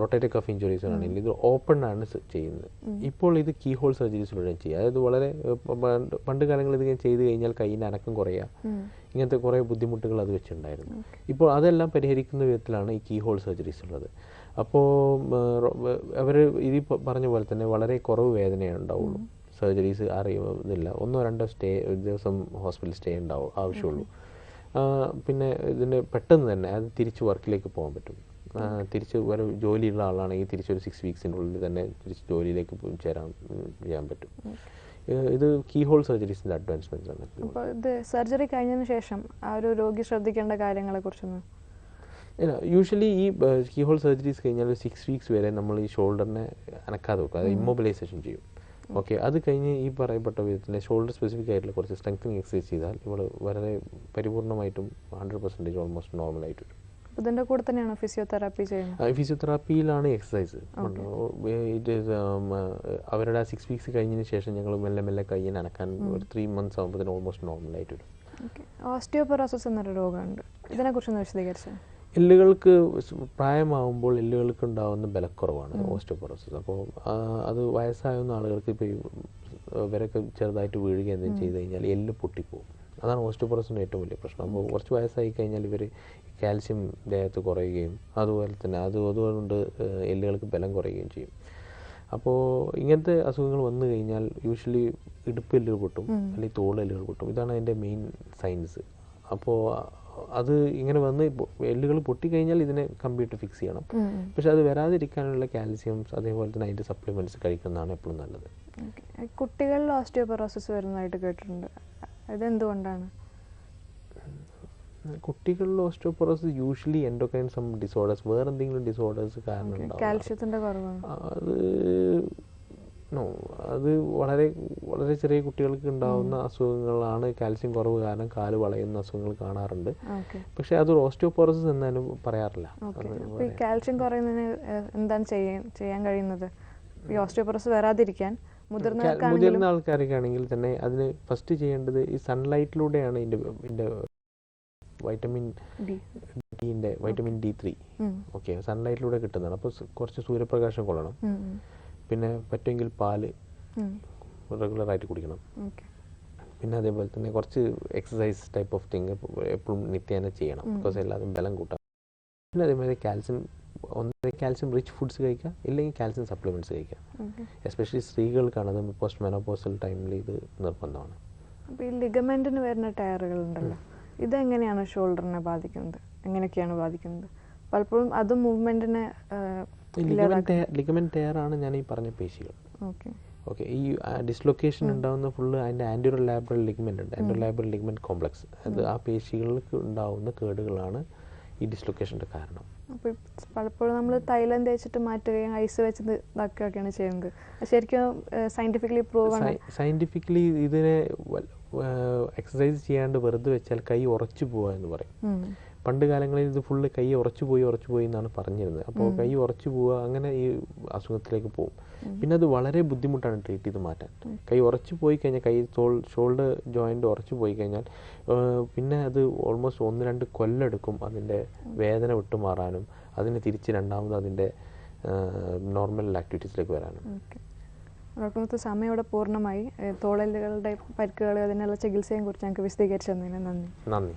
റൊട്ടേറ്റഡ് കഫ് ഇഞ്ചുറീസ് ആണെങ്കിൽ ഇത് ഓപ്പൺ ആണ് ചെയ്യുന്നത്. ഇപ്പോൾ ഇത് കീ ഹോൾ സർജറീസിലൂടെ ചെയ്യുക. അതായത് വളരെ പണ്ട് കാലങ്ങളിൽ ഇത് ചെയ്ത് കഴിഞ്ഞാൽ കൈയിന് അനക്കം കുറയുക. ഇങ്ങനത്തെ കുറേ ബുദ്ധിമുട്ടുകൾ അത് വെച്ചുണ്ടായിരുന്നു ഇപ്പോൾ അതെല്ലാം പരിഹരിക്കുന്ന വിധത്തിലാണ് ഈ കീ ഹോൾ സർജറീസ് ഉള്ളത് അപ്പോൾ അവർ ഇത് പറഞ്ഞ പോലെ തന്നെ വളരെ കുറവ് വേദനയേ ഉണ്ടാവുള്ളൂ. സർജറീസ് അറിയുന്നില്ല. ഒന്നോ രണ്ടോ സ്റ്റേ ഒരു ദിവസം ഹോസ്പിറ്റൽ സ്റ്റേ ഉണ്ടാവും ആവശ്യമുള്ളൂ. പിന്നെ ഇതിന് പെട്ടെന്ന് തന്നെ അത് തിരിച്ച് വർക്കിലേക്ക് പോകാൻ പറ്റും. തിരിച്ച് ഒരു ജോലിയുള്ള ആളാണെങ്കിൽ തിരിച്ചൊരു സിക്സ് വീക്സിന്റെ ഉള്ളിൽ തന്നെ തിരിച്ച് ജോലിയിലേക്ക് പോയി ചേരാൻ ചെയ്യാൻ പറ്റും. ഇത് കീ ഹോൾ സർജറീസിന്റെ അഡ്വാൻസ്മെന്റ്സ് ആണ്. അപ്പോൾ ഇത് സർജറി കഴിഞ്ഞതിന് ശേഷം ആ ഒരു രോഗി ശ്രദ്ധിക്കേണ്ട കാര്യങ്ങളെ കുറിച്ചൊന്ന്? യൂഷ്വലി ഈ കീ ഹോൾ സർജറീസ് കഴിഞ്ഞാൽ സിക്സ് വീക്സ് വരെ നമ്മൾ ഈ ഷോൾഡറിനെ അനക്കാതെ വെക്കും. അത് ഇമ്മൊബിലൈസേഷൻ ചെയ്യും. ഓക്കെ അത് കഴിഞ്ഞ് ഈ പറയപ്പെട്ട വിധത്തിൽ ഷോൾഡർ സ്പെസിഫിക് ആയിട്ടുള്ള കുറച്ച് സ്ട്രെങ്തനിങ് എക്സസൈസ് ചെയ്താൽ ഇവൾ വളരെ പരിപൂർണമായിട്ടും ഹൺഡ്രഡ് പെർസെന്റേജ് ഓൾമോസ്റ്റ് നോർമലായിട്ട് വരും. ഇതിന്റെ കൂടെ തന്നെയാണ് ഫിസിയോതെറാപ്പി ചെയ്യുന്നത്? ഫിസിയോതെറാപ്പിയിലാണ് എക്സസൈസ് അവരുടെ ആ സിക്സ് വീക്സ് കഴിഞ്ഞതിന് ശേഷം ഞങ്ങൾ മെല്ലെ മെല്ലെ കയ്യിൽ അനക്കാൻ ഒരു ത്രീ മന്ത്സ് ആകുമ്പോഴത്തേന് ഓൾമോസ്റ്റ് നോർമലായിട്ട് വരും. ഓസ്റ്റിയോപൊറോസിസ് എന്നൊരു രോഗമുണ്ട്. ഇതിനെക്കുറിച്ചൊന്ന് വിശദീകരിച്ചത് എല്ലുകൾക്ക് പ്രായമാകുമ്പോൾ പ്രായമാവുമ്പോൾ എല്ലുകൾക്ക് ഉണ്ടാകുന്ന ബലക്കുറവാണ് ഓസ്റ്റോപൊറോസിസ് അപ്പോൾ അത് വയസ്സായ ആളുകൾക്ക് ഇപ്പോൾ ഇവരൊക്കെ ചെറുതായിട്ട് വീഴുക എന്തെങ്കിലും ചെയ്ത് കഴിഞ്ഞാൽ എല്ല് പൊട്ടിപ്പോകും അതാണ് ഓസ്റ്റോപൊറോസിന്റെ ഏറ്റവും വലിയ പ്രശ്നം. അപ്പോൾ കുറച്ച് വയസ്സായി കഴിഞ്ഞാൽ ഇവർ കാൽസ്യം ദേഹത്ത് കുറയുകയും അതുപോലെ തന്നെ അത് അതുകൊണ്ട് എല്ലുകൾക്ക് ബലം കുറയുകയും ചെയ്യും. അപ്പോൾ ഇങ്ങനത്തെ അസുഖങ്ങൾ വന്നു കഴിഞ്ഞാൽ യൂഷ്വലി ഇടുപ്പെല്ലുകൾ പൊട്ടും അല്ലെങ്കിൽ തോൾ എല്ലുകൾ പൊട്ടും. ഇതാണ് അതിന്റെ മെയിൻ സൈൻസ് അപ്പോൾ അത് ഇങ്ങനെ വന്ന് എല്ലുകൾ പൊട്ടിക്കഴിഞ്ഞാൽ ഇതിനെ കമ്പ്യൂട്ടർ ഫിക്സ് ചെയ്യണം. പക്ഷെ അത് വരാതിരിക്കാനുള്ള കാൽസ്യംസ് അതേപോലെ തന്നെ അതിന്റെ സപ്ലിമെന്റ്സ് കഴിക്കുന്നതാണ് എപ്പോഴും നല്ലത്. കുട്ടികളിൽ ഓസ്റ്റിയോപൊറോസിസ് വരുന്നതായിട്ട് കേട്ടിട്ടുണ്ട്. ഇതെന്തുകൊണ്ടാണ് കുട്ടികളിൽ osteoporosis usually endocrine some disorders വേറെ എന്തെങ്കിലും ഡിസോർഡേഴ്സ് കാരണം കാൽഷ്യത്തിന്റെ കുറവാണ്. അത് നോ അത് വളരെ വളരെ ചെറിയ കുട്ടികൾക്ക് ഉണ്ടാവുന്ന അസുഖങ്ങളാണ്. കാൽസ്യം കുറവ് കാരണം കാൽ വളയുന്ന അസുഖങ്ങൾ കാണാറുണ്ട്. പക്ഷെ അത് ഓസ്റ്റോപോറോസിസ് എന്നാലും പറയാറില്ല കാൽസ്യം കുറയുന്നതിന് എന്താണ് ചെയ്യാൻ കഴിയുന്നത്? ഈ ഓസ്റ്റിയോപൊറോസിസ് വരാതിരിക്കാൻ മുതിർന്ന ആൾക്കാരൊക്കെ ആണെങ്കിൽ തന്നെ അതിന് ഫസ്റ്റ് ചെയ്യേണ്ടത് ഈ സൺലൈറ്റിലൂടെയാണ് ഇതിന്റെ വൈറ്റമിൻ ഡി. ഡിന്റെ വൈറ്റമിൻ ഡി ത്രീ ഓക്കെ സൺലൈറ്റിലൂടെ കിട്ടുന്നതാണ്. അപ്പോൾ കുറച്ച് സൂര്യപ്രകാശം കൊള്ളണം. പിന്നെ പറ്റുമെങ്കിൽ പാൽ റെഗുലർ ആയിട്ട് കുടിക്കണം. പിന്നെ അതേപോലെ തന്നെ കുറച്ച് എക്സസൈസ് ടൈപ്പ് ഓഫ് തിങ് എപ്പോഴും നിത്യേന ചെയ്യണം. ബിക്കോസ് എല്ലാതും ബലം കൂട്ടാം പിന്നെ അതേപോലെ കാൽസ്യം ഒന്ന് കാൽസ്യം റിച്ച് ഫുഡ്സ് കഴിക്കുക ഇല്ലെങ്കിൽ കാൽസ്യം സപ്ലിമെന്റ്സ് കഴിക്കുക. എസ്പെഷ്യലി സ്ത്രീകൾക്കാണ് അത് പോസ്റ്റ് മെനോപോസൽ ടൈമിൽ ഇത് നിർബന്ധമാണ്. അപ്പോൾ ഈ ലിഗമെന്റിന് വരുന്ന ടയറുകൾ ഉണ്ടല്ലോ ഇതെങ്ങനെയാണ് ഷോൾഡറിനെ ബാധിക്കുന്നത്? എങ്ങനെയൊക്കെയാണ് ബാധിക്കുന്നത്? പലപ്പോഴും അത് മൂവ്മെന്റിനെ ലിഗമെന്റ് ആണ് ഞാൻ ഈ പറഞ്ഞ പേശികൾ. ഓക്കെ ഓക്കെ ഈ ഡിസ്ലൊക്കേഷൻ ഉണ്ടാകുന്ന ഫുള്ള് അതിന്റെ ആന്റിറോ ലാബറൽ ലിഗ്മെന്റ് ഉണ്ട്. ആന്റോ ലാബറൽ ലിഗ്മെന്റ് കോംപ്ലക്സ് അത് ആ പേശികൾക്ക് ഉണ്ടാകുന്ന കേടുകളാണ് ഈ ഡിസ്ലൊക്കേഷന്റെ കാരണം. അപ്പോൾ പലപ്പോഴും നമ്മൾ തൈലം തേച്ചിട്ട് മാറ്റുകയും ഐസ് വെച്ച് ഇത് ഇതാക്കുകയൊക്കെയാണ് ചെയ്യുന്നത്. ശരിക്കും സയന്റിഫിക്കലി പ്രൂവ് ആണ്. സയന്റിഫിക്കലി ഇതിനെ എക്സസൈസ് ചെയ്യാണ്ട് വെറുതെ വെച്ചാൽ കൈ ഉറച്ചു പോവുക എന്ന് പറയും. പണ്ട് കാലങ്ങളിൽ ഇത് ഫുള്ള് കൈ ഉറച്ചു പോയി ഉറച്ചു പോയി എന്നാണ് പറഞ്ഞിരുന്നത്. അപ്പോൾ കൈ ഉറച്ചു പോവുക അങ്ങനെ ഈ അസുഖത്തിലേക്ക് പോകും. പിന്നെ അത് വളരെ ബുദ്ധിമുട്ടാണ് ട്രീറ്റ് ചെയ്ത് മാറ്റാൻ. കൈ ഉറച്ചു പോയി കഴിഞ്ഞാൽ കൈ തോൾ ഷോൾഡർ ജോയിന്റ് ഉറച്ചു പോയി കഴിഞ്ഞാൽ പിന്നെ അത് ഓൾമോസ്റ്റ് ഒന്ന് രണ്ട് കൊല്ലെടുക്കും അതിന്റെ വേദന വിട്ടുമാറാനും അതിനെ തിരിച്ച് രണ്ടാമത് അതിന്റെ നോർമൽ ആക്ടിവിറ്റീസിലേക്ക് വരാനും. ഡോക്ടർ മുത്ത് സമയം ഇവിടെ പൂർണമായി. തോളലുകളുടെ പരിക്കുകൾ അതിനുള്ള ചികിത്സയെ കുറിച്ച് ഞങ്ങൾക്ക് വിശദീകരിച്ചു തന്നതിന് നന്ദി. നന്ദി.